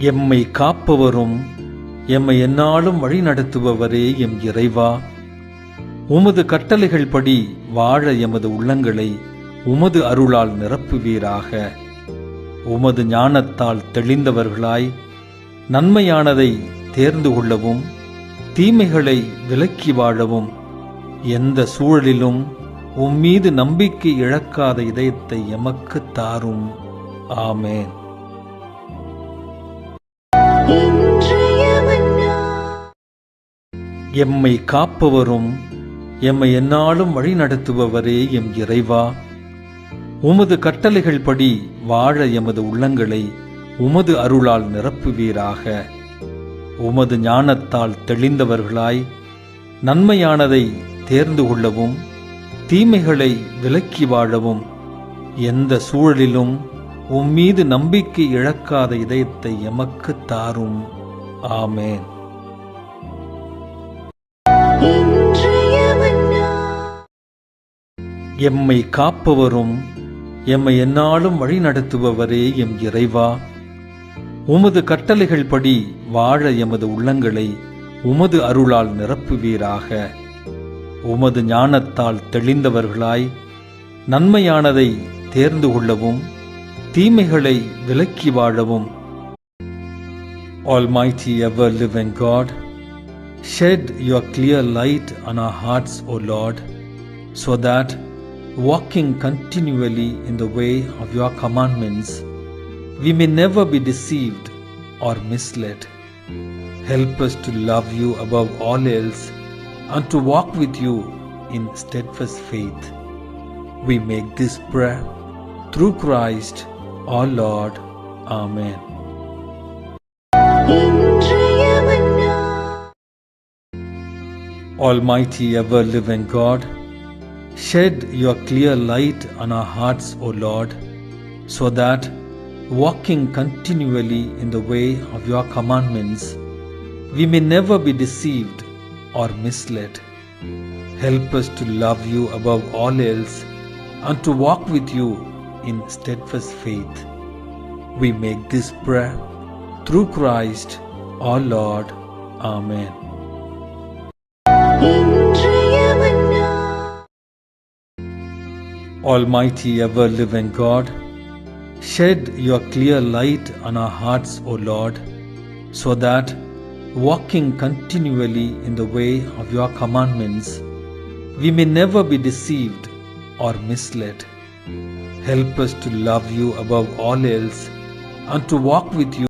எம்மை காப்பவரும் எம்மை என்னாலும் வழி நடத்துபவரே எம் இறைவா. உமது கட்டளைகள் படி வாழ எமது உள்ளங்களை உமது அருளால் நிரப்புவீராக. உமது ஞானத்தால் தெளிந்தவர்களாய் நன்மையானதை தேர்ந்து கொள்ளவும் தீமைகளை விலக்கி வாழவும் எந்த சூழலிலும் உம்மீது நம்பிக்கை இழக்காத இதயத்தை எமக்கு தாரும். ஆமேன். எம்மை காப்பவரும் எம்மை எந்நாளும் வழிநடத்துபவரே எம் இறைவா. உமது கட்டளைகள் படி வாழ எமது உள்ளங்களை உமது அருளால் நிரப்புவீராக. உமது ஞானத்தால் தெளிந்தவர்களாய் நன்மையானதை தேர்ந்து கொள்ளவும் தீமைகளை விலக்கி வாழவும் எந்த சூழலிலும் உம்மீது நம்பிக்கை இழக்காத இதயத்தை எமக்கு தாரும். ஆமேன். எம்மை காப்பவரும் எம்மை என்னாலும் வழி நடத்துபவரே எம் இறைவா. உமது கட்டளைகள் படி வாழ எமது உள்ளங்களை உமது அருளால் நிரப்புவீராக. உமது ஞானத்தால் தெளிந்தவர்களாய் நன்மையானதை தேர்ந்து கொள்ளவும் தீமைகளை விலக்கி வாழவும். Almighty ever living God, shed your clear light on our hearts, O Lord, so that, walking continually in the way of your commandments, we may never be deceived or misled. Help us to love you above all else and to walk with you in steadfast faith. We make this prayer through Christ our Lord. Amen. Almighty ever living God, shed your clear light on our hearts, O Lord, so that, walking continually in the way of your commandments, we may never be deceived or misled. Help us to love you above all else and to walk with you in steadfast faith. We make this prayer through Christ our Lord. Amen. Almighty ever living God, shed your clear light on our hearts, O Lord, so that, walking continually in the way of your commandments, we may never be deceived or misled. Help us to love you above all else and to walk with you